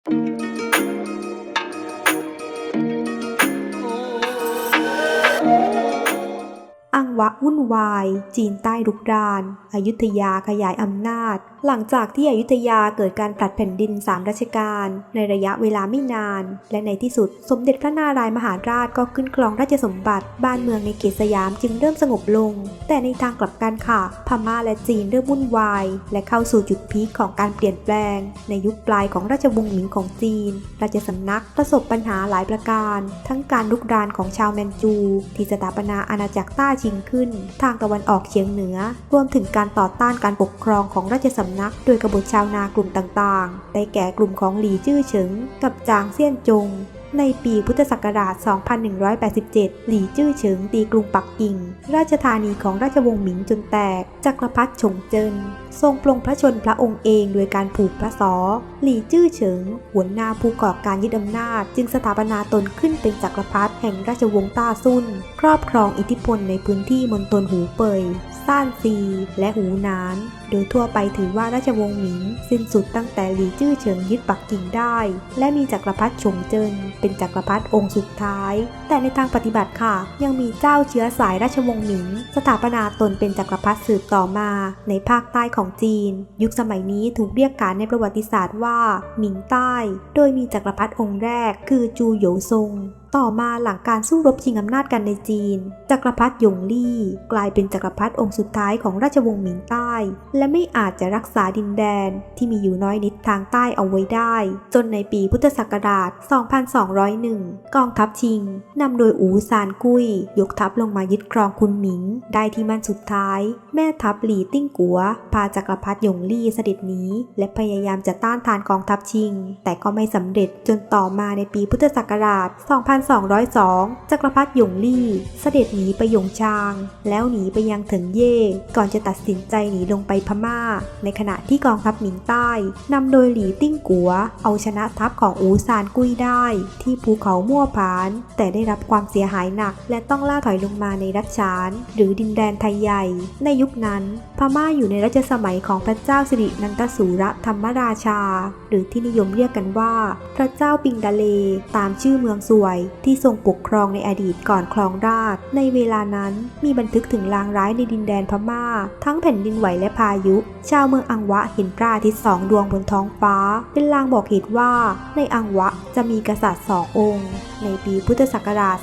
อังวะวุ่นวาย จีนใต้รุกราน อยุธยาขยายอำนาจหลังจากที่อยุธยาเกิดการผลัดแผ่นดินสามรัชกาลในระยะเวลาไม่นาน และในที่สุดสมเด็จพระนารายมหาราชก็ขึ้นครองราชสมบัติ บ้านเมืองในเขตสยามจึงเริ่มสงบลง แต่ในทางกลับกันค่ะ พม่าและจีนเริ่มวุ่นวาย และเข้าสู่จุดพีคของการเปลี่ยนแปลง ในยุคปลายของราชวงศ์หมิงของจีน ราชสำนักประสบปัญหาหลายประการ ทั้งการลุกรานของชาวแมนจู ที่สถาปนาอาณาจักรต้าชิงขึ้น ทางตะวันออกเฉียงเหนือ รวมถึงการต่อต้านการปกครองของราชสำนักโดยกบฏชาวนากลุ่มต่างๆ ได้แก่กลุ่มของหลีจื้อเฉิง กับจางเซียนจง ในปีพุทธศักราช 2187 หลี่จื้อเฉิงตีกรุงปักกิ่ง ราชธานีของราชวงศ์หมิงจนแตก จักรพรรดิฉงเจิน ทรงปลงพระชนพระองค์เองโดยการผูกพระศอหลี่จื้อเฉิง หัวหน้าผู้ก่อการยึดอำนาจ จึงสถาปนาตนขึ้นเป็นจักรพรรดิแห่งราชวงศ์ต้าซุน ครอบครองอิทธิพลในพื้นที่มณฑลหูเป่ยซ่านซี และหูหนาน โดยทั่วไปถือว่าราชวงศ์หมิง สิ้นสุดตั้งแต่หลี่จื้อเฉิงยึดปักกิ่งได้ และมีจักรพรรดิฉงเจิน เป็นจักรพรรดิองค์สุดท้าย แต่ในทางปฏิบัติค่ะ ยังมีเจ้าเชื้อสายราชวงศ์หมิง สถาปนาตนเป็นจักรพรรดิสืบต่อมา ในภาคใต้ของจีน ยุคสมัยนี้ถูกเรียกขานในประวัติศาสตร์ว่าหมิงใต้ โดยมีจักรพรรดิองค์แรก คือจูโหยซง ต่อมาหลังการสู้รบชิงอำนาจกันในจีน จักรพรรดิหยงลี่ กลายเป็นจักรพรรดิองค์สุดท้ายของราชวงศ์หมิงใต้ และไม่อาจจะรักษาดินแดนที่มีอยู่น้อยนิดทางใต้เอาไว้ได้ จนในปีพุทธศักราช 2201 กองทัพชิงนำโดยอูซานกุ้ย ยกทัพลงมายึดครองคุนหมิง ได้ที่มั่นสุดท้าย แม่ทัพหลี่ติ้งกัว พาจักรพรรดิหยงลี่เสด็จหนีและพยายามจะต้านทานกองทัพชิง แต่ก็ไม่สำเร็จจนต่อมาในปีพุทธศักราช 2 2202 จักรพรรดิหยงลี่ เสด็จหนีไปหยงชาง แล้วหนีไปยังถิงเย่ ก่อนจะตัดสินใจหนีลงไปพม่า ในขณะที่กองทัพหมิงใต้นำโดยหลีติ้งกัว เอาชนะทัพของอูซานกุ้ยได้ ที่ภูเขามั่วผาน แต่ได้รับความเสียหายหนัก และต้องล่าถอยลงมาในรัชฉาน หรือดินแดนไทยใหญ่ ในยุคนั้น พม่าอยู่ในรัชสมัยของพระเจ้าสิรินันทสูรธรรมราชา หรือที่นิยมเรียกกันว่า พระเจ้าปิงดาเล ตามชื่อเมืองสวย ที่ทรงปกครองในอดีตก่อนครองราชในเวลานั้นมีบันทึกถึงลางร้ายในดินแดนพม่า ทั้งแผ่นดินไหวและพายุ ชาวเมืองอังวะเห็นพระอาทิตย์สองดวงบนท้องฟ้า เป็นลางบอกเหตุว่าในอังวะจะมีกษัตริย์สององค์ ในปีพุทธศักราช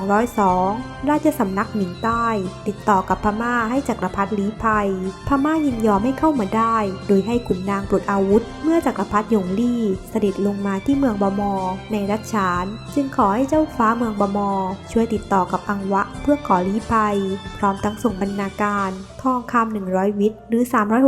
2202 ราชสำนักหมิงใต้ ติดต่อกับพม่าให้จักรพรรดิลี้ภัย พม่ายินยอมให้เข้ามาได้ โดยให้ขุนนางปลดอาวุธ เมื่อจักรพรรดิหยงลี่เสด็จลงมาที่เมืองบามอ ในรัชฉาน จึงขอให้เจ้าฟ้าเมืองบามอ ช่วยติดต่อกับอังวะเพื่อขอลี้ภัย พร้อมทั้งส่งบรรณาการ องคำ100 วิตหรือ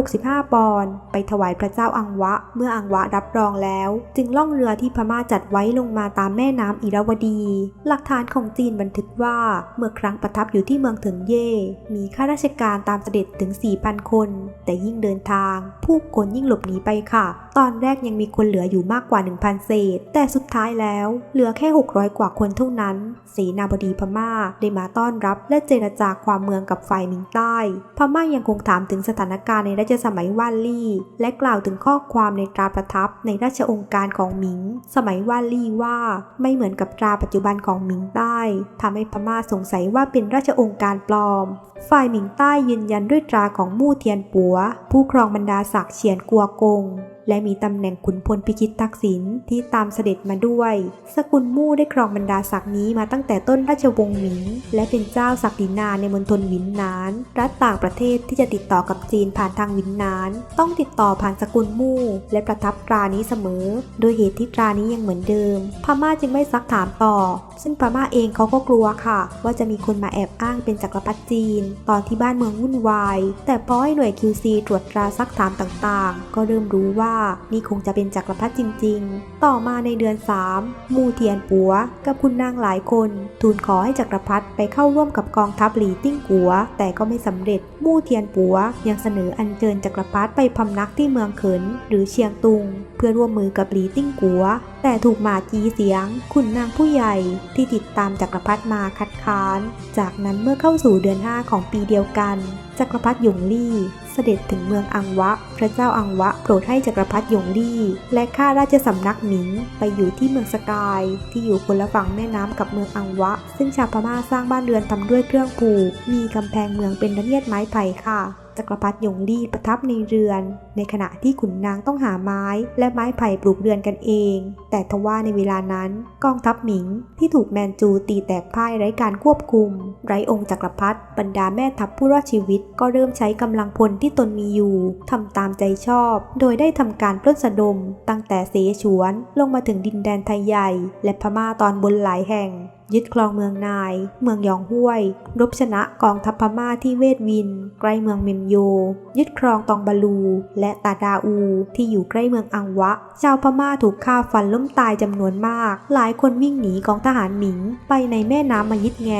365 ปอนด์ไปถวายพระเจ้าอังวะ เมื่ออังวะรับรองแล้ว จึงล่องเรือที่พม่าจัดไว้ลงมาตามแม่น้ำอิราวดี หลักฐานของจีนบันทึกว่าเมื่อครั้งประทับอยู่ที่เมืองเถิงเย่ มีข้าราชการตามเสด็จถึง 4,000 คน แต่ยิ่งเดินทาง ผู้คนยิ่งหลบหนีไปค่ะ ตอนแรกยังมีคนเหลืออยู่มากกว่า 1,000 เศษ แต่สุดท้ายแล้ว เหลือแค่ 600 กว่าคนเท่านั้น เสนาบดีพม่าได้มาต้อนรับและเจรจาความเมืองกับฝ่ายมิงใต้ พม่ายังคงถามถึงสถานการณ์ในรัชสมัยว่านลี่ และกล่าวถึงข้อความในตราประทับในราชองค์การของหมิง สมัยว่านลี่ว่าไม่เหมือนกับตราปัจจุบันของหมิงใต้ทำให้พม่าสงสัยว่าเป็นราชองค์การปลอม ฝ่ายหมิงใต้ยืนยันด้วยตราของมู่เทียนปัว ผู้ครองบรรดาศักดิ์เฉียนกัวกง และมีตำแหน่งขุนพลพิชิตทักษิณที่ตามเสด็จมาด้วย สกุลมู่ได้ครองบรรดาศักดิ์นี้มาตั้งแต่ต้นราชวงศ์หมิง และเป็นเจ้าศักดินาในมณฑลหวินนาน รัฐต่างประเทศที่จะติดต่อกับจีนผ่านทางหวินนาน ต้องติดต่อผ่านสกุลมู่และประทับตรานี้เสมอ โดยเหตุที่ตรานี้ยังเหมือนเดิม พม่าจึงไม่ซักถามต่อ ซึ่งพม่าเองเขาก็กลัวค่ะ ว่าจะมีคนมาแอบอ้างเป็นจักรพรรดิจีน ตอนที่บ้านเมืองวุ่นวาย แต่พอให้หน่วย QC ตรวจตราซักถามต่างๆ ก็เริ่มรู้ว่านี่คงจะเป็นจักรพรรดิจริง ๆ ต่อมาในเดือน 3 มูเทียนปัว กับคุณนางหลายคน ทูลขอให้จักรพรรดิไปเข้าร่วมกับกองทัพหลีติ้งกัว แต่ก็ไม่สำเร็จ มู่เทียนปัว ยังเสนออัญเชิญจักรพรรดิไปพำนักที่เมืองเขินหรือเชียงตุง เพื่อร่วมมือกับหลีติ้งกัวแต่ถูกหมาจีเสียง ขุนนางผู้ใหญ่ที่ติดตามจักรพรรดิมาคัดค้าน จากนั้นเมื่อเข้าสู่เดือน 5 ของปีเดียวกัน จักรพรรดิหยงลี่เสด็จถึงเมืองอังวะ พระเจ้าอังวะโปรดให้จักรพรรดิหยงลี่ และข้าราชสำนักหมิงไปอยู่ที่เมืองสกาย ที่อยู่คนละฝั่งแม่น้ำกับเมืองอังวะ ซึ่งชาวพม่าสร้างบ้านเรือนทำด้วยเครื่องผูกมีกำแพงเมืองเป็นระเนียดไม้ไผ่ค่ะ จักรพรรดิหยงลี่ประทับในเรือน ในขณะที่ขุนนางต้องหาไม้ และไม้ไผ่ปลูกเรือนกันเอง แต่ทว่าในเวลานั้นกองทัพหมิงที่ถูกแมนจูตีแตกพ่ายไร้การควบคุม ไร้องค์จักรพรรดิบรรดาแม่ทัพผู้รอดชีวิต ก็เริ่มใช้กำลังพลที่ตนมีอยู่ทำตามใจชอบ โดยได้ทำการปล้นสะดม ตั้งแต่เสฉวนลงมาถึงดินแดนไทยใหญ่ และพม่าตอนบนหลายแห่ง ยึดครองเมืองนาย เมืองยองห้วย รบชนะกองทัพพม่าที่เวทวิน ใกล้เมืองเมมโย ยึดครองตองบาลู และตาดาอู ที่อยู่ใกล้เมืองอังวะ ชาวพม่าถูกฆ่าฟันล้มตายจำนวนมาก หลายคนวิ่งหนีกองทหารหมิง ไปในแม่น้ำมายิดแง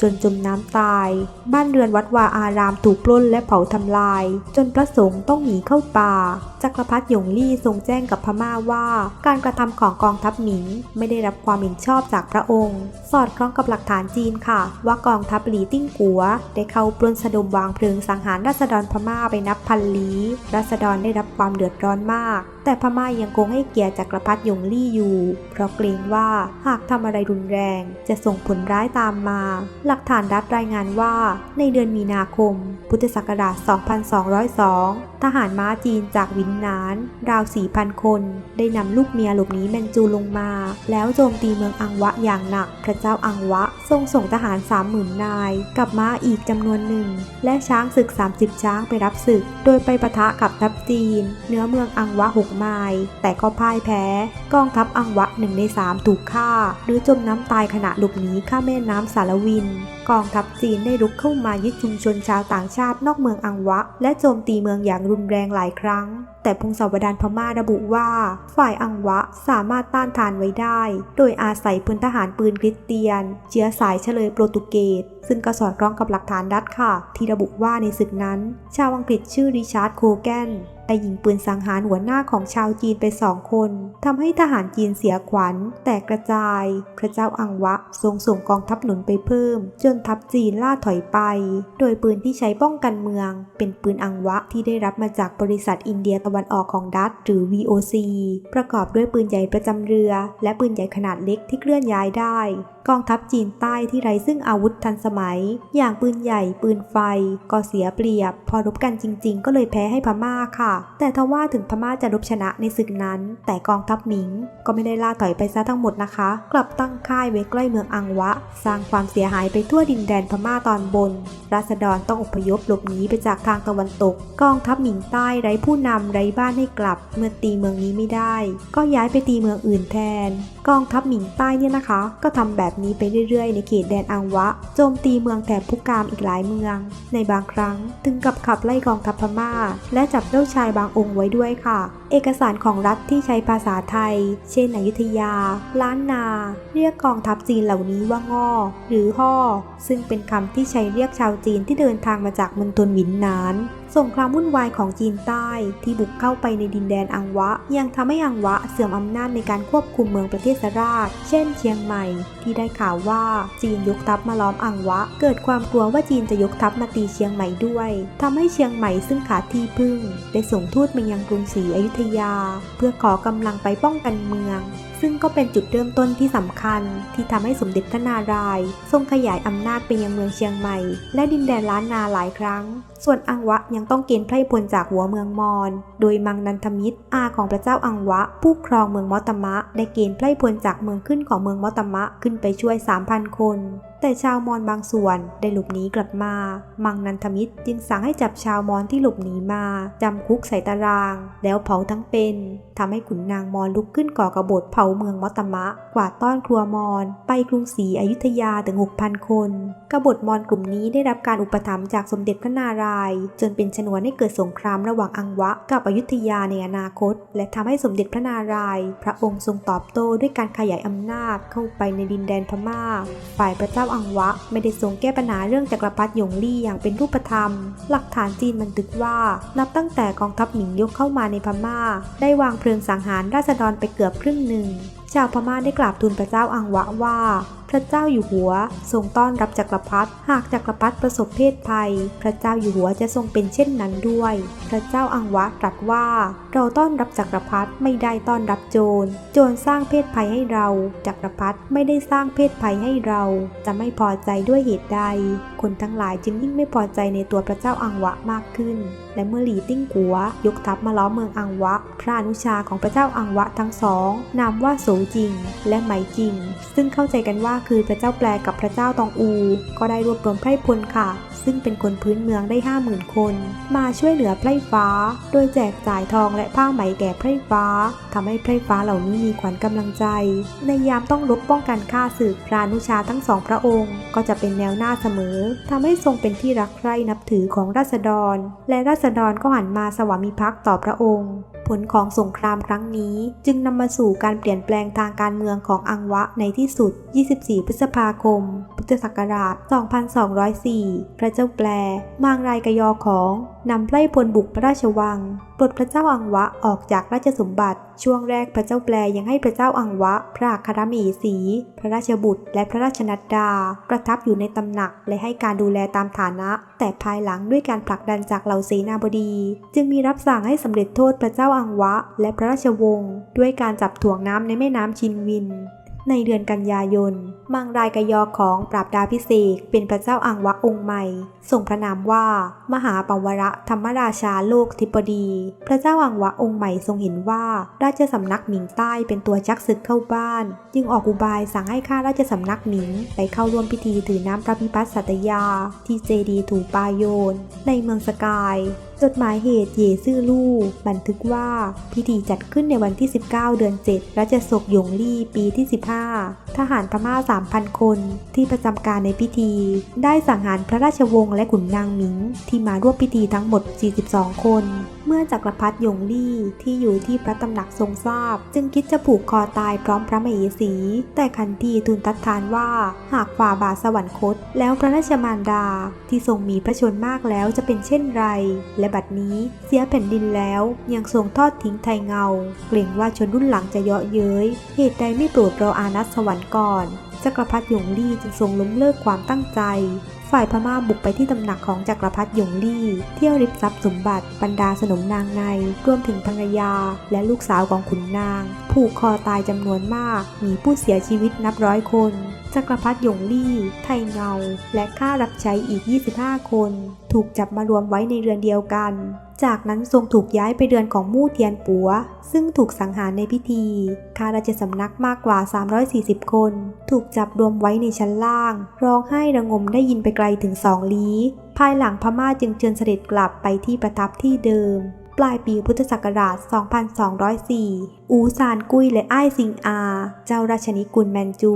จนจมน้ำตาย บ้านเรือนวัดวาอารามถูกปล้นและเผาทำลาย จนพระสงฆ์ต้องหนีเข้าป่า จักรพรรดิหยงลี่ทรงแจ้งกับพม่าว่า การกระทำของกองทัพหมิงไม่ได้รับความเห็นชอบจากพระองค์อดคล้องกับหลักฐานจีนค่ะ ว่ากองทัพหลีติ้งกัว ได้เข้าปล้นสะดมวางเพลิงสังหารราษฎรพม่าไปนับพันลี้ราษฎรได้รับความเดือดร้อนมาก แต่พม่ายังคงให้เกียรติจักรพรรดิยงลี่อยู่ เพราะเกรงว่าหากทำอะไรรุนแรงจะส่งผลร้ายตามมา หลักฐานรัฐรายงานว่า ในเดือนมีนาคม พุทธศักราช 2202 ทหารม้าจีนจากวินนาน ราว 4,000 คน ได้นำลูกเมียหลบหนีแมนจูลงมา แล้วโจมตีเมืองอังวะอย่างหนัก พระเจ้าอังวะทรงส่งทหาร 30,000 นาย กับม้าอีกจำนวนหนึ่ง และช้างศึก 30 ช้างไปรับศึก โดยไปปะทะกับทัพจีน เนื้อเมืองอังวะ6มล์แต่ก็พ่ายแพ้ กองทัพอังวะหนึ่งใน3ถูกฆ่า หรือจมน้ำตายขณะหลบหนีข้ามแม่น้ำสารวิน กองทัพจีนได้รุกเข้ามายึดชุมชนชาวต่างชาตินอกเมืองอังวะ และโจมตีเมืองอย่างรุนแรงหลายครั้ง แต่พงศาวดารพม่าระบุว่า ฝ่ายอังวะสามารถต้านทานไว้ได้ โดยอาศัยพลทหารปืนคริสเตียน เชื้อสายเฉลยโปรตุเกสซึ่งก็สอดคล้องกับหลักฐานรัฐค่ะ ที่ระบุว่าในศึกนั้น ชาวอังกฤษชื่อริชาร์ดโคแกน ได้ยิงปืนสังหารหัวหน้าของชาวจีนไปสองคนทำให้ทหารจีนเสียขวัญ แตกกระจาย พระเจ้าอังวะทรงส่งกองทัพหนุนไปเพิ่ม จนทัพจีนล่าถอยไป โดยปืนที่ใช้ป้องกันเมือง เป็นปืนอังวะที่ได้รับมาจากบริษัทอินเดียตะวันออกของดัตหรือ VOC ประกอบด้วยปืนใหญ่ประจำเรือ และปืนใหญ่ขนาดเล็กที่เคลื่อนย้ายได้กองทัพจีนใต้ที่ไร้ซึ่งอาวุธทันสมัย อย่างปืนใหญ่ปืนไฟ ก็เสียเปรียบ พอรบกันจริง ๆ ก็เลยแพ้ให้พม่าค่ะแต่ทว่าถึงพม่าจะรบชนะในศึกนั้น แต่กองทัพหมิงก็ไม่ได้ล่าถอยไปซะทั้งหมดนะคะ กลับตั้งค่ายไว้ใกล้เมืองอังวะ สร้างความเสียหายไปทั่วดินแดนพม่าตอนบน ราษฎรต้องอพยพหลบหนีไปจากทางตะวันตก กองทัพหมิงใต้ไร้ผู้นำไร้บ้านให้กลับ เมื่อตีเมืองนี้ไม่ได้ ก็ย้ายไปตีเมืองอื่นแทน กองทัพหมิงใต้เนี่ยนะคะ ก็ทำแบบนี้ไปเรื่อยๆ ในเขตแดนอังวะ โจมตีเมืองแถบพุกามอีกหลายเมือง ในบางครั้งถึงกับขับไล่กองทัพพม่า และจับเจ้าชายบางองค์ไว้ด้วยค่ะ เอกสารของรัฐที่ใช้ภาษาไทย เช่นอยุธยา ล้านนา เรียกกองทัพจีนเหล่านี้ว่าง่อหรือห่อ ซึ่งเป็นคำที่ใช้เรียกชาวจีนที่เดินทางมาจากมณฑลหวินหนาน สงครามวุ่นวายของจีนใต้ที่บุกเข้าไปในดินแดนอังวะ ยังทำให้อังวะเสื่อมอำนาจในการควบคุมเมืองประเทศราช เช่นเชียงใหม่ ที่ได้ข่าวว่าจีนยกทัพมาล้อมอังวะ เกิดความกลัวว่าจีนจะยกทัพมาตีเชียงใหม่ด้วยทำให้เชียงใหม่ซึ่งขาดที่พึ่ง ได้ส่งทูตมายังกรุงศรีอยุธยา เพื่อขอกำลังไปป้องกันเมืองซึ่งก็เป็นจุดเริ่มต้นที่สำคัญ ที่ทำให้สมเด็จพระนารายณ์ทรงขยายอำนาจไปยังเมืองเชียงใหม่ และดินแดนล้านนาหลายครั้ง ส่วนอังวะยังต้องเกณฑ์ไพร่พลจากหัวเมืองมอญโดยมังนันทมิตรอาของพระเจ้าอังวะ ผู้ครองเมืองมอตมะ ได้เกณฑ์ไพร่พลจากเมืองขึ้นของเมืองมอตมะขึ้นไปช่วย 3,000 คน แต่ชาวมอญบางส่วนได้หลบหนีกลับมา มังนันทมิตรจึงสั่งให้จับชาวมอญที่หลบหนีมาจำคุกใส่ตาราง แล้วเผาทั้งเป็นทำให้ขุนนางมอญลุกขึ้นก่อกบฏเผาเมืองมอตมะ กวาดต้อนครัวมอญไปกรุงศรีอยุธยาถึง 6,000 คน กบฏมอญกลุ่มนี้ได้รับการอุปถัมภ์จากสมเด็จพระนารายณ์จนเป็นชนวนให้เกิดสงครามระหว่างอังวะกับอยุธยาในอนาคต และทำให้สมเด็จพระนารายณ์พระองค์ทรงตอบโต้ด้วยการขยายอำนาจเข้าไปในดินแดนพม่า ฝ่ายพระเจ้าอังวะไม่ได้ทรงแก้ปัญหาเรื่องจักรพรรดิหยงลี่อย่างเป็นรูปธรรม หลักฐานจีนบันทึกว่านับตั้งแต่กองทัพหมิงยกเข้ามาในพม่า ได้วางเพลิงสังหารราษฎรไปเกือบครึ่งหนึ่งชาวพม่าได้กราบทูลพระเจ้าอังวะว่า พระเจ้าอยู่หัวทรงต้อนรับจักรพรรดิหากจักรพรรดิประสบเพศภัย พระเจ้าอยู่หัวจะทรงเป็นเช่นนั้นด้วย พระเจ้าอังวะตรัสว่า เราต้อนรับจักรพรรดิไม่ได้ต้อนรับโจร โจรสร้างเพศภัยให้เราจักรพรรดิไม่ได้สร้างเพศภัยให้เรา จะไม่พอใจด้วยเหตุใด คนทั้งหลายจึงยิ่งไม่พอใจในตัวพระเจ้าอังวะมากขึ้น และเมื่อหลีติ้งกัวยกทัพมาล้อมเมืองอังวะ พระอนุชาของพระเจ้าอังวะทั้งสองนามว่าโสจริง และไหมจริง ซึ่งเข้าใจกันว่าคือพระเจ้าแปลกับพระเจ้าตองอู ก็ได้รวบรวมไพร่พลค่ะ ซึ่งเป็นคนพื้นเมืองได้50,000 คน มาช่วยเหลือไพร่ฟ้า โดยแจกจ่ายทองและผ้าไหมแก่ไพร่ฟ้าทำให้ไพร่ฟ้าเหล่านี้มีขวัญกำลังใจ ในยามต้องรบป้องกันข้าศึกพระอนุชาทั้งสองพระองค์ ก็จะเป็นแนวหน้าเสมอทำให้ทรงเป็นที่รักใคร่นับถือของราษฎร และราษฎรก็หันมาสวามิภักดิ์ต่อพระองค์ ผลของสงครามครั้งนี้จึงนำมาสู่การเปลี่ยนแปลงทางการเมืองของอังวะในที่สุด 24 พฤษภาคม พุทธศักราช 2204 พระเจ้าแปล มางรายกยอของนำไพร่พลบุกพระราชวัง ปลดพระเจ้าอังวะออกจากราชสมบัติ ช่วงแรกพระเจ้าแปลยังให้พระเจ้าอังวะ พระอัครมเหสี พระราชบุตร และพระราชนัดดา ประทับอยู่ในตำหนักและให้การดูแลตามฐานะ แต่ภายหลังด้วยการผลักดันจากเหล่าเสนาบดี จึงมีรับสั่งให้สำเร็จโทษพระเจ้าอังวะ และพระราชวงศ์ด้วยการจับถ่วงน้ำในแม่น้ำชินวิน ในเดือนกันยายน มังรายกยอของปราบดาพิเศษเป็นพระเจ้าอังวะองค์ใหม่ทรงพระนามว่า มหาปวระธรรมราชาโลกธิปดี พระเจ้าอังวะองค์ใหม่ทรงเห็นว่า ราชสำนักหมิงใต้เป็นตัวชักศึกเข้าบ้าน จึงออกอุบายสั่งให้ข้าราชสำนักหมิง ไปเข้าร่วมพิธีถือน้ำพระพิพัฒน์สัตยา ที่เจดีถูปายโยน ในเมืองสกาย จดหมายเหตุเยซื่อลู่บันทึกว่าพิธีจัดขึ้นในวันที่ 19 เดือน 7 รัชศกหยงลี่ปีที่ 15 ทหารพม่า 3,000 คนที่ประจำการในพิธี ได้สังหารพระราชวงศ์และขุนนางหมิง ที่มาร่วมพิธีทั้งหมด 42 คน เมื่อจักรพรรดิหยงลี่ที่อยู่ที่พระตำหนักทรงทราบ จึงคิดจะผูกคอตายพร้อมพระมเหสี แต่คันทีทูลตัดทานว่าหากฝ่าบาทสวรรคต แล้วพระราชมารดาที่ทรงมีพระชนมากแล้วจะเป็นเช่นไรและบัดนี้เสียแผ่นดินแล้วยังทรงทอดทิ้งไทยเงา เกรงว่าชนรุ่นหลังจะเยาะเย้ย เหตุใดไม่โปรดรออานัสสวรรค์ก่อนจักรพรรดิหยงลี่จึงทรงล้มเลิกความตั้งใจ ฝ่ายพม่าบุกไปที่ตำหนักของจักรพรรดิหยงลี่ เที่ยวริบทรัพย์สมบัติบรรดาสนมนางใน รวมถึงภรรยา และลูกสาวของขุนนาง ผูกคอตายจำนวนมาก มีผู้เสียชีวิตนับร้อยคนจักรพรรดิหยงลี่ ไทเงา และข้ารับใช้อีก 25 คน ถูกจับมารวมไว้ในเรือนเดียวกัน จากนั้นทรงถูกย้ายไปเดือนของมู่เทียนปัว ซึ่งถูกสังหารในพิธี ข้าราชสำนักมากกว่า 340 คน ถูกจับรวมไว้ในชั้นล่าง ร้องไห้ระงมได้ยินไปไกลถึงสองลี้ ภายหลังพม่าจึงเชิญเสด็จกลับไปที่ประทับที่เดิม ปลายปีพุทธศักราช 2204 อูซานกุ้ยและอ้ายซิงอา เจ้าราชนิกุลแมนจู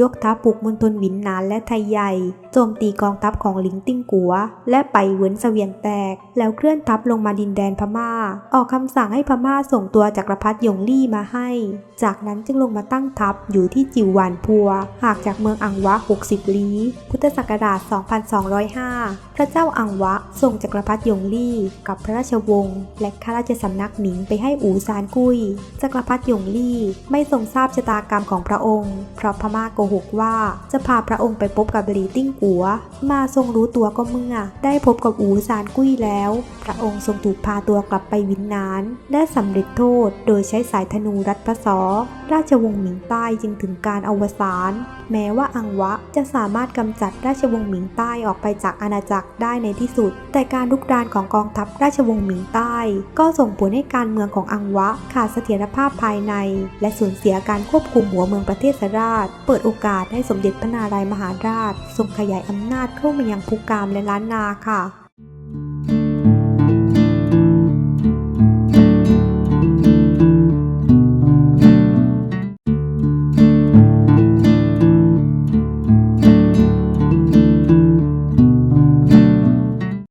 ยกทัพปลุกมณฑลวินนานและไทยใหญ่ โจมตีกองทัพของหลิงติ้งกัว และไปเหวินเสวียนแตก แล้วเคลื่อนทัพลงมาดินแดนพม่า ออกคำสั่งให้พม่าส่งตัวจักรพรรดิหยงลี่มาให้ จากนั้นจึงลงมาตั้งทัพอยู่ที่จิวหวานพัวห่างจากเมืองอังวะ 60 ลี้ พุทธศักราช 2205 พระเจ้าอังวะส่งจักรพรรดิหยงลี่ กับพระราชวงศ์และข้าราชสำนักหมิงไปให้อูซานกุ้ยจักรพรรดิหยงลี่ไม่ทรงทราบชะตากรรมของพระองค์ เพราะพม่าโกหกว่าจะพาพระองค์ไปพบกับหลีติ้งกัว มาทรงรู้ตัวก็เมื่อ ได้พบกับอูซานกุ้ยแล้ว พระองค์ทรงถูกพาตัวกลับไปวินนาน และสำเร็จโทษ โดยใช้สายธนูรัดพระศอราชวงศ์หมิงใต้จึงถึงการอวสาน แม้ว่าอังวะจะสามารถกำจัดราชวงศ์หมิงใต้ออกไปจากอาณาจักรได้ในที่สุด แต่การลุกรานของกองทัพราชวงศ์หมิงใต้ ก็ส่งผลให้การเมืองของอังวะขาดเสถียรภาพภายใน และสูญเสียการควบคุมหัวเมืองประเทศสราช เปิดโอกาสให้สมเด็จพระนารายมหาราชทรงขยายอำนาจเข้ามายังภูกามและล้านนาค่ะ